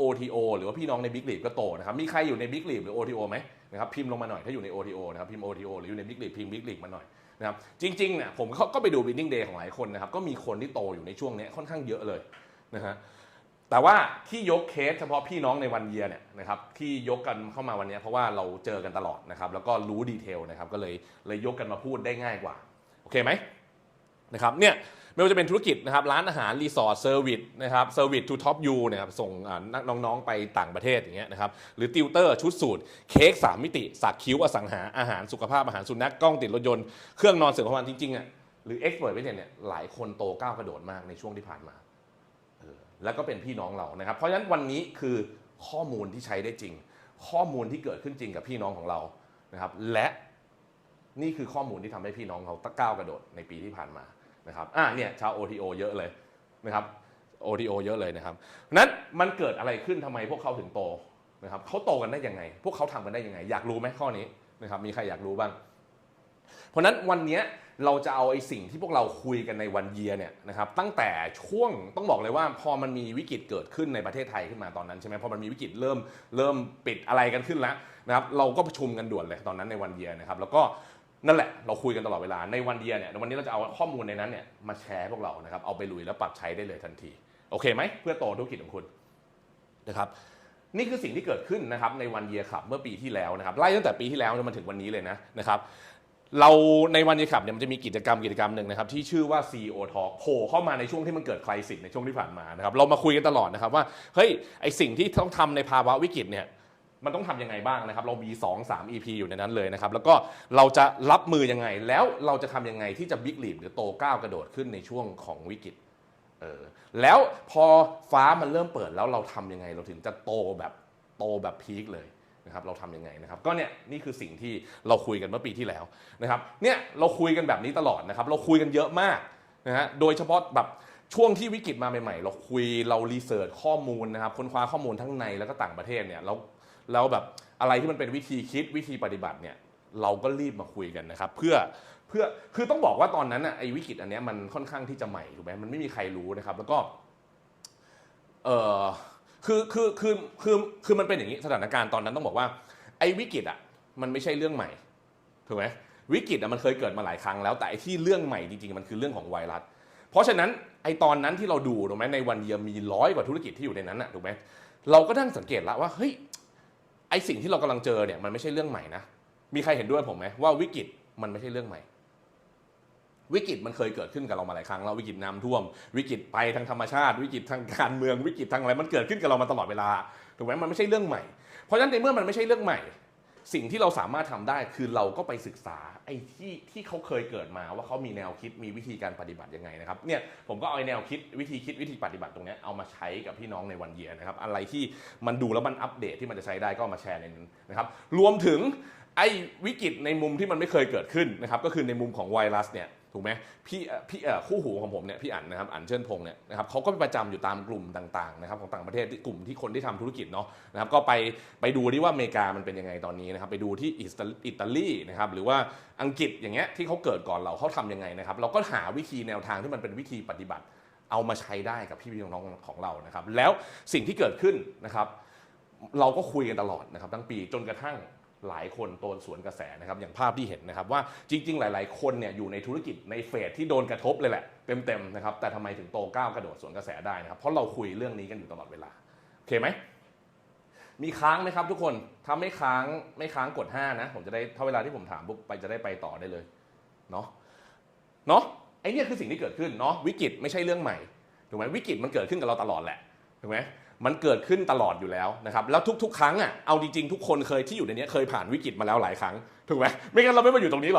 OTO หรือว่าพี่น้องในบิ๊กลีกก็โตนะครับ มีใครอยู่ในบิ๊กลีกหรือ OTO ไหมนะครับพิมพ์ลงมาหน่อยถ้าอยู่ใน OTO นะครับพิมพ์ OTO หรืออยู่ในบิ๊กลีกพิมพ์บิ๊กลีกมาหน่อยนะครับจริงๆเนี่ยผมก็ไปดู Winning Day ของหลายคนนะครับก็มีคนที่โตอยู่ในช่วงนี้ค่อนข้างเยอะเลยนะฮะแต่ว่าที่ยกเคสเฉพาะพี่น้องในวันเยียเนี่ยนะครับที่ยกกันเข้ามาวันนี้เพราะว่าเราเจอกันตลอดนะครับแล้วก็รู้ดีเทลนะครับก็เลยเลยยกกันมาพูดได้ง่ายกว่าโอเคไหมนะครับเนี่ย ไม่ว่าจะเป็นธุรกิจนะครับร้านอาหารรีสอร์ทเซอร์วิสนะครับเซอร์วิสทูท็อปยูนะครับส่งนักน้องๆไปต่างประเทศอย่างเงี้ยนะครับหรือติวเตอร์ชุดสูตรเค้กสามมิติสักคิ้วอสังหาอาหารสุขภาพอาหารสุนัขกล้องติดรถยนต์เครื่องนอนเสริมความงานจริงๆอะหรือเอ็กซ์เพรสเนี่ยหลายคนโตก้าวกระโดดมากในช่วงที่ผ่านมาออแล้วก็เป็นพี่น้องเรานะครับ เพราะฉะนั้นวันนี้คือข้อมูลที่ใช้ได้จริง ข้อมูลที่เกิดขึ้นจริงกับพี่น้องของเรานะครับ และนี่คือข้อมูลที่ทำให้พี่น้องเขาก้าวกระโดดในปีที่ผ่านมา นะครับอะเนี่ยชาว OTO เยอะเลยนะครับ OTO เยอะเลยนะครับนั้นมันเกิดอะไรขึ้นทำไมพวกเขาถึงโตนะครับเขาโตกันได้ยังไง พวกเขาทำกันได้ยังไง อยากรู้ไหมข้อนี้นะครับมีใครอยากรู้บ้าง เพราะนั้นวันนี้เราจะเอาไอ้สิ่งที่พวกเราคุยกันในวันเยียเนี่ยนะครับตั้งแต่ช่วงต้องบอกเลยว่าพอมันมีวิกฤตเกิดขึ้นในประเทศไทยขึ้นมาตอนนั้นใช่ไหมพอมันมีวิกฤตเริ่มเริ่มปิดอะไรกันขึ้นแล้วนะครับเราก็ประชุมกันด่วนเลยตอนนั้นในวันเยียนะครับแล้วก็ นั่นแหละเราคุยกันตลอดเวลาในวันเยียเนี่ยวันนี้เราจะเอาข้อมูลในนั้นเนี่ยมาแชร์พวกเรานะครับเอาไปลุยแล้วปรับใช้ได้เลยทันที โอเคไหมเพื่อโตธุรกิจของคุณนะครับนี่คือสิ่งที่เกิดขึ้นนะครับในวันเยียขับเมื่อปีที่แล้วนะครับไล่ตั้งแต่ปีที่แล้วจนมาถึงวันนี้เลยนะนะครับเราในวันเยียขับเนี่ยมันจะมีกิจกรรมกิจกรรมหนึ่งนะครับที่ชื่อว่า CEO Talk โผล่เข้ามาในช่วงที่มันเกิดคลายสิทในช่วงที่ผ่านมานะครับเรามาคุยกันตลอดนะครับว่าเฮ้ยไอสิ่งที่ต้องทำในภาวะวิกฤตเนี่ย มันต้องทำยังไงบ้างนะครับ เรามี 2 3 EP อยู่ในนั้นเลยนะครับ แล้วก็เราจะรับมือยังไง แล้วเราจะทำยังไงที่จะบิ๊กลีดหรือโตก้าวกระโดดขึ้นในช่วงของวิกฤตเออแล้วพอฟ้ามันเริ่มเปิดแล้วเราทำยังไง เราถึงจะโตแบบโตแบบพีคเลยนะครับเราทำยังไงนะครับก็เนี่ยนี่คือสิ่งที่เราคุยกันเมื่อปีที่แล้วนะครับเนี่ยเราคุยกันแบบนี้ตลอดนะครับเราคุยกันเยอะมากนะฮะโดยเฉพาะแบบช่วงที่วิกฤตมาใหม่ๆ เราคุยเรารีเสิร์ชข้อมูลนะครับค้นคว้าข้อมูลทั้งในแล้วก็ต่างประเทศเนี่ยแล้ว แล้วแบบอะไรที่มันเป็นวิธีคิดวิธีปฏิบัติเนี่ยเราก็รีบมาคุยกันนะครับ เพื่อเพื่อคือต้องบอกว่าตอนนั้นอะไอ้วิกฤตอันเนี้ยมันค่อนข้างที่จะใหม่ถูกไหมมันไม่มีใครรู้นะครับ แล้วก็เออคือคือคือคือคือมันเป็นอย่างนี้สถานการณ์ตอนนั้นต้องบอกว่า ไอ้วิกฤตอะมันไม่ใช่เรื่องใหม่ถูกไหมวิกฤตอะมันเคยเกิดมาหลายครั้งแล้วแต่ไอ้ที่เรื่องใหม่จริงๆมันคือเรื่องของไวรัสเพราะฉะนั้นไอ้ตอนนั้นที่เราดูถูกไหมในวันเยียมีร้อยกว่าธุรกิจที่อยู่ในนั้นอะถูกไหมเราก็นั่งสังเกตแล้วว่าเฮ้ย ไอสิ่งที่เรากำลังเจอเนี่ยมันไม่ใช่เรื่องใหม่นะมีใครเห็นด้วยผมไหมว่าวิกฤตมันไม่ใช่เรื่องใหม่วิกฤตมันเคยเกิดขึ้นกับเรามาหลายครั้งแล้ววิกฤตน้ำท่วม วิกฤตไปทางธรรมชาติ วิกฤตทางการเมืองวิกฤตทางอะไรมันเกิดขึ้นกับเรามาตลอดเวลาถูกไหมมันไม่ใช่เรื่องใหม่ เพราะฉะนั้นในเมื่อมันไม่ใช่เรื่องใหม่ สิ่งที่เราสามารถทำได้คือเราก็ไปศึกษาไอ้ที่ที่เขาเคยเกิดมาว่าเขามีแนวคิดมีวิธีการปฏิบัติยังไงนะครับเนี่ยผมก็เอาไอแนวคิดวิธีคิดวิธีปฏิบัติตรงเนี้ยเอามาใช้กับพี่น้องในวันเยียนะครับอะไรที่มันดูแล้วมันอัปเดตที่มันจะใช้ได้ก็มาแชร์ในนั้นนะครับรวมถึงไอ้วิกฤตในมุมที่มันไม่เคยเกิดขึ้นนะครับก็คือในมุมของไวรัสเนี่ย ถูกไหมพี่พี่คู่หูของผมเนี่ยพี่อั๋นนะครับอั๋นเชิญพงเนี่ยนะครับเขาก็ไปประจำอยู่ตามกลุ่มต่างๆนะครับของต่างประเทศกลุ่มที่คนที่ทำธุรกิจเนาะนะครับก็ไปไปดูที่ว่าอเมริกามันเป็นยังไงตอนนี้นะครับไปดูที่อิตาลีนะครับหรือว่าอังกฤษอย่างเงี้ยที่เขาเกิดก่อนเราเขาทำยังไงนะครับเราก็หาวิธีแนวทางที่มันเป็นวิธีปฏิบัติ เอามาใช้ได้กับพี่ๆน้องๆของเรานะครับแล้วสิ่งที่เกิดขึ้นนะครับเราก็คุยกันตลอดนะครับทั้งปีจนกระทั่ง หลายคนโดนสวนกระแสนะครับอย่างภาพที่เห็นนะครับว่าจริง ๆ หลาย ๆ คนเนี่ยอยู่ในธุรกิจในเฟสที่โดนกระทบเลยแหละเต็มๆนะครับแต่ทำไมถึงโตก้าวกระโดดสวนกระแสได้นะครับเพราะเราคุยเรื่องนี้กันอยู่ตลอดเวลาโอเคไหมมีค้างไหมครับทุกคนถ้าไม่ค้างไม่ค้างกด 5 นะ ผมจะได้ถ้าเวลาที่ผมถามปุ๊บไปจะได้ไปต่อได้เลยเนาะเนาะไอเนี่ยคือสิ่งที่เกิดขึ้นเนาะวิกฤตไม่ใช่เรื่องใหม่ถูกไหมวิกฤตมันเกิดขึ้นกับเราตลอดแหละถูกไหม มันเกิดขึ้นตลอดอยู่แล้วนะครับแล้วทุก ๆ ครั้งอะเอาจริงๆทุกคนเคยที่อยู่ในนี้เคยผ่านวิกฤตมาแล้วหลายครั้งถูกไหมไม่งั้นเราไม่มาอยู่ตรงนี้หรอก